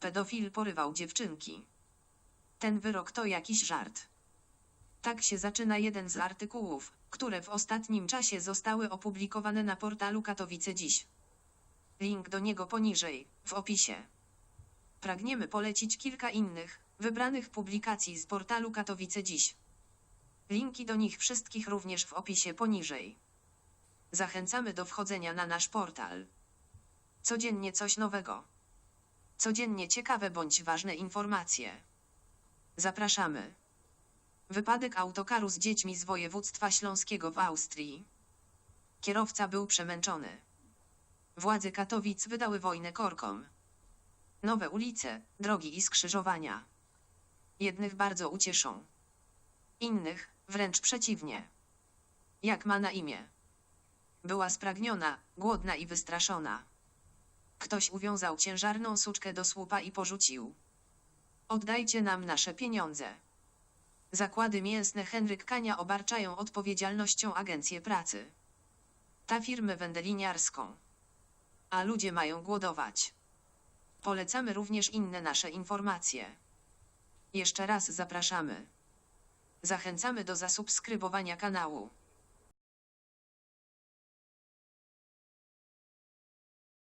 Pedofil porywał dziewczynki. Ten wyrok to jakiś żart. Tak się zaczyna jeden z artykułów, które w ostatnim czasie zostały opublikowane na portalu Katowice Dziś. Link do niego poniżej, w opisie. Pragniemy polecić kilka innych, wybranych publikacji z portalu Katowice Dziś. Linki do nich wszystkich również w opisie poniżej. Zachęcamy do wchodzenia na nasz portal. Codziennie coś nowego. Codziennie ciekawe bądź ważne informacje. Zapraszamy. Wypadek autokaru z dziećmi z województwa śląskiego w Austrii. Kierowca był przemęczony. Władze Katowic wydały wojnę korkom. Nowe ulice, drogi i skrzyżowania. Jednych bardzo ucieszą. Innych, wręcz przeciwnie. Jak ma na imię? Była spragniona, głodna i wystraszona. Ktoś uwiązał ciężarną suczkę do słupa i porzucił. Oddajcie nam nasze pieniądze. Zakłady mięsne Henryk Kania obarczają odpowiedzialnością agencję pracy. Ta firmę wędliniarską. A ludzie mają głodować. Polecamy również inne nasze informacje. Jeszcze raz zapraszamy. Zachęcamy do zasubskrybowania kanału.